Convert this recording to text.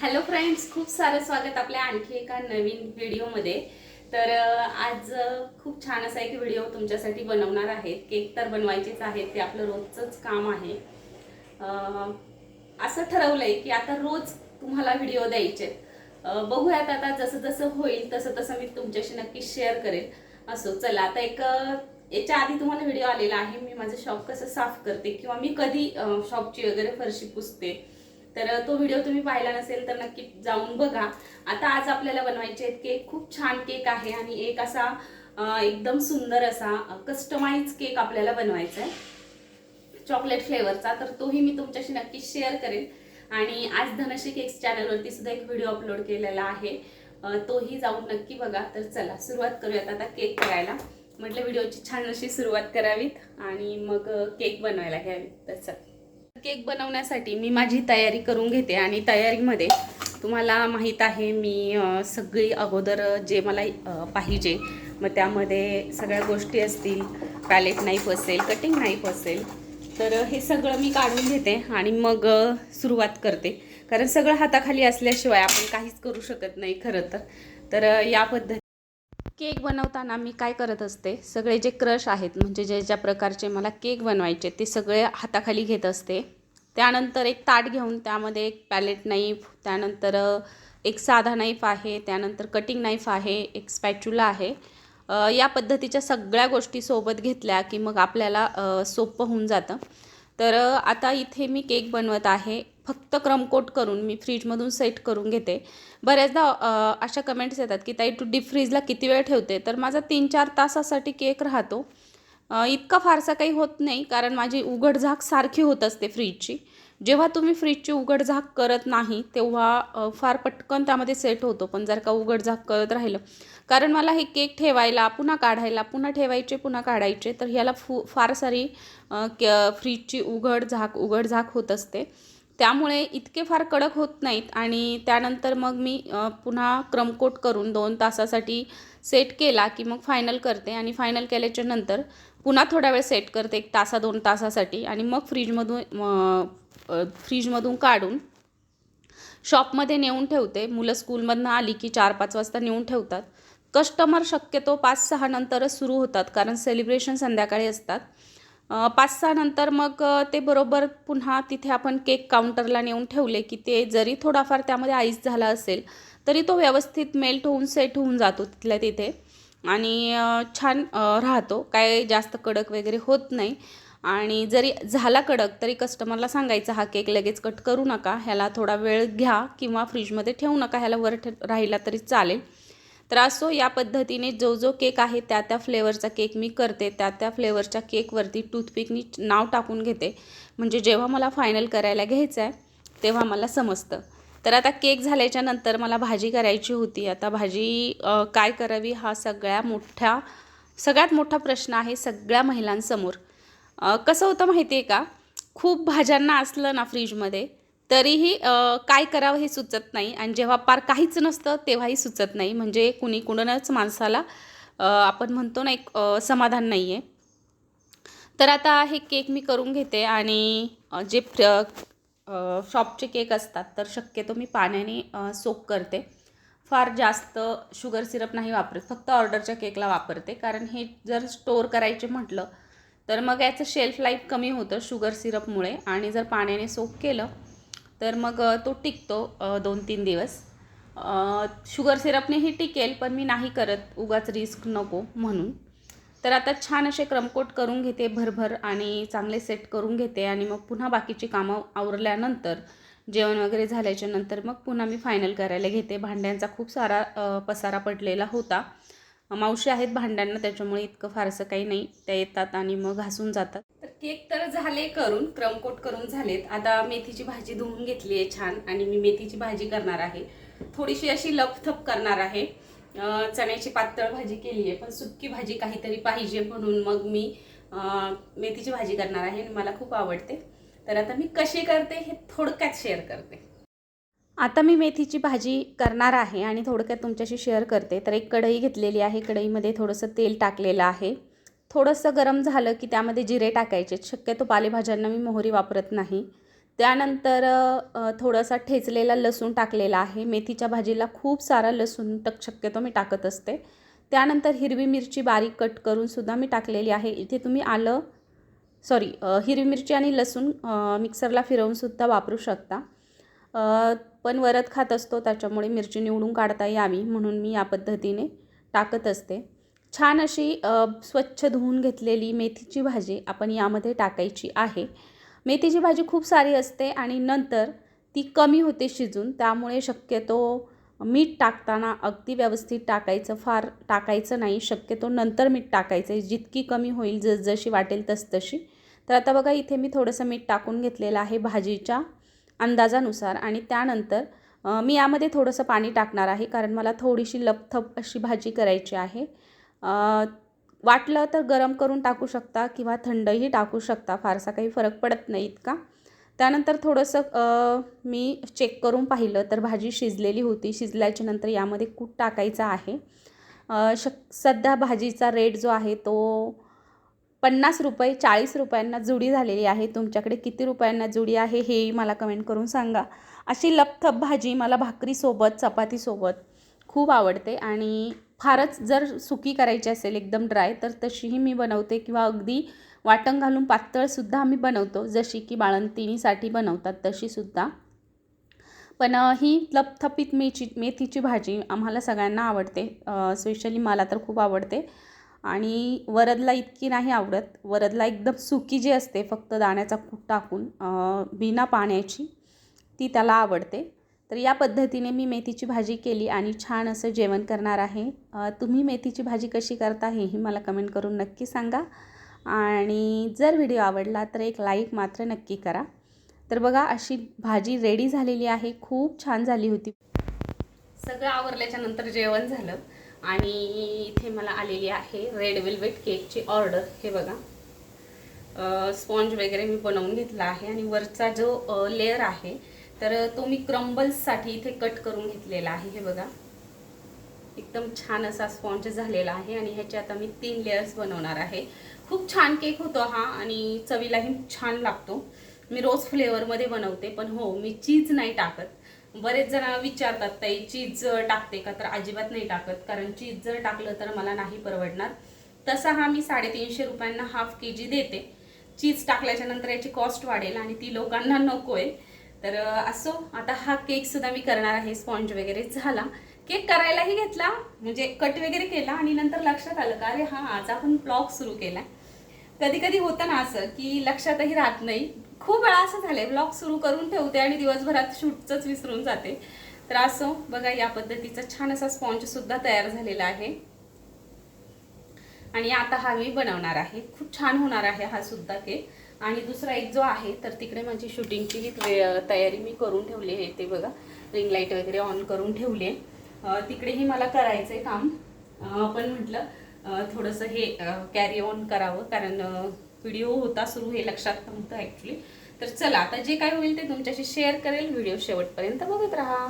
Hello friends खूप सारं स्वागत आपल्या आणखी एका नवीन व्हिडिओमध्ये. तर आज खूप छान असा एक व्हिडिओ तुमच्यासाठी बनवणार आहे केक तर बनवायचेच आहेत ते आपलं रोजचंच काम आहे. असं ठरवलं आहे की आता रोज तुम्हाला व्हिडिओ द्यायचे बघूयात आता जसं जसं होईल तसं तसं मी तुमच्याशी नक्की शेअर करेल. असो चला आता एक याच्या आधी तुम्हाला व्हिडिओ आलेला आहे. मी माझं शॉप कसं साफ करते किंवा मी कधी शॉपची वगैरे फरशी पुसते तर तो व्हिडिओ तुम्ही पाहिला नसेल तर नक्की जाऊन बघा. आता आज आपल्याला बनवायचे आहेत केक. खूप छान केक आहे आणि एक असा एकदम सुंदर असा कस्टमाइज केक आपल्याला बनवायचा आहे. चॉकलेट फ्लेवरचा तर तोही मी तुमच्याशी नक्की शेअर करेन. आणि आज धनश्री केक्स चॅनलवरती सुद्धा एक व्हिडिओ अपलोड केलेला आहे. तोही जाऊन नक्की बघा. तर चला सुरुवात करूयात आता केक करायला. म्हटलं व्हिडिओची छान अशी सुरुवात करावीत आणि मग केक बनवायला घ्यावीत तर चला. केक बनवण्यासाठी मी माझी तयारी करून घेते आणि तयारीमध्ये तुम्हाला माहीत आहे मी सगळी अगोदर जे मला पाहिजे मग त्यामध्ये सगळ्या गोष्टी असतील पॅलेट नाईफ असेल कटिंग नाईफ असेल तर हे सगळं मी काढून घेते आणि मग सुरुवात करते. कारण सगळं हाताखाली असल्याशिवाय आपण काहीच करू शकत नाही खरं तर. तर या पद्धती केक बनवताना मी काय करत असते? सगळे जे क्रश आहेत म्हणजे जे ज्या प्रकारचे मला केक बनवायचे ते सगळे हाताखाली घेत असते. त्यानंतर एक ताट घेऊन त्यामध्ये एक पॅलेट नाईफ त्यानंतर एक साधा नाईफ आहे त्यानंतर कटिंग नाईफ आहे एक स्पॅच्युला आहे. या पद्धतीच्या सगळ्या गोष्टी सोबत घेतल्या की मग आपल्याला सोपं होऊन जातं. तर आता इथे मी केक बनवत आहे. फक्त क्रमकोट करून मी फ्रीजमधून सेट करून घेते. बऱ्याचदा अशा कमेंट्स येतात की ताई तू डीप फ्रीजला किती वेळ ठेवते? तर माझा तीन चार तासासाठी केक राहतो. इतका फारसा काही होत नाही कारण माझी उघडझाक सारखी होत असते फ्रीजची जेव्हा तुम्ही फ्रीजची उघडझाक करत नाही तेव्हा फार पटकन त्यामध्ये सेट होतो पण जर का उघडझाक करत राहिलं. कारण मला हे केक ठेवायला पुन्हा काढायला पुन्हा ठेवायचे पुन्हा काढायचे तर ह्याला फू फार सारी क फ्रीजची उघडझाक उघडझाक होत असते. त्यामुळे इतके फार कडक होत नाहीत आणि त्यानंतर मग मी पुन्हा क्रमकोट करून दोन तासासाठी सेट केला की मग फायनल करते आणि फायनल केल्याच्यानंतर पुन्हा थोडा वेळ सेट करते एक तासा दोन तासासाठी. आणि मग फ्रीजमधून फ्रीजमधून काढून शॉपमध्ये नेऊन ठेवते. मुलं स्कूलमधनं आली की चार पाच वाजता नेऊन ठेवतात. कस्टमर शक्यतो पाच सहा नंतरच सुरू होतात कारण सेलिब्रेशन संध्याकाळी असतात. पाच सहा नंतर मग ते बरोबर पुन्हा तिथे आपण केक काउंटरला नेऊन ठेवले की ते जरी थोडाफार त्यामध्ये आईस झाला असेल तरी तो व्यवस्थित मेल्ट होऊन सेट होऊन जातो तिथल्या तिथे. आणि छान राहतो. काय जास्त कडक वगैरे होत नाही. आणि जरी झाला कडक तरी कस्टमरला सांगायचं हा केक लगेच कट करू नका. ह्याला थोडा वेळ घ्या किंवा फ्रीजमध्ये ठेवू नका. ह्याला वर ठे राहिला तरी चालेल. तर असो या पद्धतीने जो जो केक आहे त्या त्या फ्लेवरचा केक मी करते. त्या त्या फ्लेवरच्या केकवरती टूथपिकनी नाव टाकून घेते. म्हणजे जेव्हा मला फायनल करायला घ्यायचं आहे तेव्हा मला समजतं. तर आता केक झाल्याच्यानंतर मला भाजी करायची होती. आता भाजी काय करावी हा सगळ्या मोठ्या सगळ्यात मोठा प्रश्न आहे सगळ्या महिलांसमोर. कसं होतं माहिती आहे का? खूप भाज्यांना असलं ना फ्रीजमध्ये तरीही काय करावं हे सुचत नाही आणि जेव्हा पार काहीच नसतं तेव्हाही सुचत नाही. म्हणजे कुणी कुणीच माणसाला आपण म्हणतो ना एक समाधान नाही आहे तर आता हे केक मी करून घेते आणि जे शॉपचे केक असतात तर शक्यतो मी पाण्याने सोक करते. फार जास्त शुगर सिरप नाही वापरत फक्त ऑर्डरच्या केकला वापरते. कारण हे जर स्टोअर करायचे म्हटलं तर मग याचं शेल्फ लाईफ कमी होतं शुगर सिरपमुळे. आणि जर पाण्याने सोक केलं तर मग तो टिकतो दोन तीन दिवस. शुगर सिरपनेही टिकेल पण मी नाही करत. उगाच रिस्क नको म्हणून. तर आता छान असे क्रमकोट करून घेते भरभर आणि चांगले सेट करून घेते आणि मग पुन्हा बाकीची कामं आवरल्यानंतर जेवण वगैरे झाल्याच्यानंतर मग पुन्हा मी फायनल करायला घेते. भांड्यांचा खूप सारा पसारा पडलेला होता. मावशी आहेत भांड्यांना त्याच्यामुळे इतकं फारसं काही नाही. त्या येतात आणि मग घासून जातात. तर केक तर झाले करून क्रमकोट करून झालेत. आता मेथीची भाजी धुवून घेतली आहे छान आणि मी मेथीची भाजी करणार आहे. थोडीशी अशी लपथप करणार आहे. चण्याची पातळ भाजी केली आहे पण सुक्की भाजी काहीतरी पाहिजे म्हणून मग मी मेथीची भाजी करणार आहे आणि मला खूप आवडते. तर आता मी कशी करते हे थोडक्यात शेअर करते. आता मी मेथीची भाजी करणार आहे आणि थोडक्यात तुमच्याशी शेअर करते. तर एक कढई घेतलेली आहे. कढईमध्ये थोडंसं तेल टाकलेलं आहे. थोडंसं गरम झालं की त्यामध्ये जिरे टाकायचे. शक्यतो पालेभाज्यांना मी मोहरी वापरत नाही. त्यानंतर थोडासा ठेचलेला लसूण टाकलेला आहे. मेथीच्या भाजीला खूप सारा लसूण टक शक्यतो मी टाकत असते. त्यानंतर हिरवी मिरची बारीक कट करूनसुद्धा मी टाकलेली आहे. इथे तुम्ही आलं सॉरी हिरवी मिरची आणि लसूण मिक्सरला फिरवूनसुद्धा वापरू शकता. पण वरत खात असतो त्याच्यामुळे मिरची निवडून काढता यावी म्हणून मी या पद्धतीने टाकत असते. छान अशी स्वच्छ धुवून घेतलेली मेथीची भाजी आपण यामध्ये टाकायची आहे. मेथीची भाजी खूप सारी असते आणि नंतर ती कमी होते शिजून त्यामुळे शक्यतो मीठ टाकताना अगदी व्यवस्थित टाकायचं फार टाकायचं नाही शक्यतो नंतर मीठ टाकायचं आहे. जितकी कमी होईल जसजशी वाटेल तसतशी. तर आता बघा इथे मी थोडंसं मीठ टाकून घेतलेलं आहे भाजीच्या. अंदाजानुसार. आणि त्यानंतर मी यामध्ये थोडंसं पाणी टाकणार आहे कारण मला थोडीशी लपथप अशी भाजी करायची आहे. वाटलं तर गरम करून टाकू शकता किंवा थंडही टाकू शकता फारसा काही फरक पडत नाही इतका. त्यानंतर थोडंसं मी चेक करून पाहिलं तर भाजी शिजलेली होती. शिजल्याच्या नंतर यामध्ये कूट टाकायचा आहे. अ, शक सध्या भाजीचा रेट जो आहे तो पन्नास रुपये चाळीस रुपयांना जुडी झालेली आहे. तुमच्याकडे किती रुपयांना जुडी आहे हेही मला कमेंट करून सांगा. अशी लपथप भाजी मला भाकरीसोबत चपातीसोबत खूप आवडते आणि फारच जर सुकी करायची असेल एकदम ड्राय तर तशीही मी बनवते किंवा अगदी वाटण घालून पातळसुद्धा आम्ही बनवतो. जशी की बाळंतिणीसाठी बनवतात तशीसुद्धा पण ही लपथपीत मेची मेथीची भाजी आम्हाला सगळ्यांना आवडते. स्पेशली मला तर खूप आवडते. आणि वरदला इतकी नाही आवडत. वरदला एकदम सुकी जी असते फक्त दाण्याचा कूट टाकून बिना पाण्याची ती त्याला आवडते. तर या पद्धतीने मी मेथीची भाजी केली आणि छान असं जेवण करणार आहे. तुम्ही मेथीची भाजी कशी करता हेही मला कमेंट करून नक्की सांगा. आणि जर व्हिडिओ आवडला तर एक लाईक मात्र नक्की करा. तर बघा अशी भाजी रेडी झालेली आहे. खूप छान झाली होती. सगळं आवरल्याच्या नंतर जेवण झालं. आणि इथे मला आलेली आहे रेड वेल्वेट केकची ऑर्डर हे बघा. स्पॉन्ज वगैरे मी बनवून घेतला आहे आणि वरचा जो लेअर आहे तर तो मी क्रम्बल्ससाठी इथे कट करून घेतलेला आहे. हे बघा. एकदम छान असा स्पॉन्ज झालेला आहे आणि ह्याचे आता मी तीन लेअर्स बनवणार आहे. खूप छान केक होतो हा आणि चवीलाही छान लागतो. मी रोज फ्लेवरमध्ये बनवते पण हो मी चीज नाही टाकत. बरेच जण विचारतात ताई चीज टाकते का? तर अजिबात नाही टाकत. कारण चीज जर टाकलं तर मला नाही परवडणार. तसा हा मी साडेतीनशे रुपयांना हाफ के जी देते. चीज टाकल्याच्या नंतर याची कॉस्ट वाढेल आणि ती लोकांना नको आहे. तर असो. आता हा केक सुद्धा मी करणार आहे. स्पॉन्ज वगैरे झाला. केक करायलाही घेतला. म्हणजे कट वगैरे केला आणि नंतर लक्षात आलं का अरे हा आज आपण ब्लॉग सुरू केला कधी कधी होतं ना असं की लक्षातही राहत नाही. खूप वेळा असं झालंय. ब्लॉग सुरू करून ठेवते आणि दिवसभरात शूटचंच विसरून जाते. तर असं बघा या पद्धतीचा छान असा स्पॉन्ज सुद्धा तयार झालेला आहे. आणि आता हा मी बनवणार आहे. खूप छान होणार आहे हा सुद्धा केक आणि दुसरा एक जो आहे तर तिकडे माझी शूटिंगची ही तयारी मी करून ठेवली आहे. ते बघा रिंग लाइट वगैरे ऑन करून ठेवली आहे. तिकडेही मला करायचं आहे काम पण म्हटलं थोडंसं हे कॅरी ऑन करावं. कारण व्हिडिओ होता सुरू हे लक्षात नव्हतं ॲक्च्युली तर चला आता जे काय होईल ते तुमच्याशी शेअर करेल. व्हिडिओ शेवटपर्यंत बघत राहा.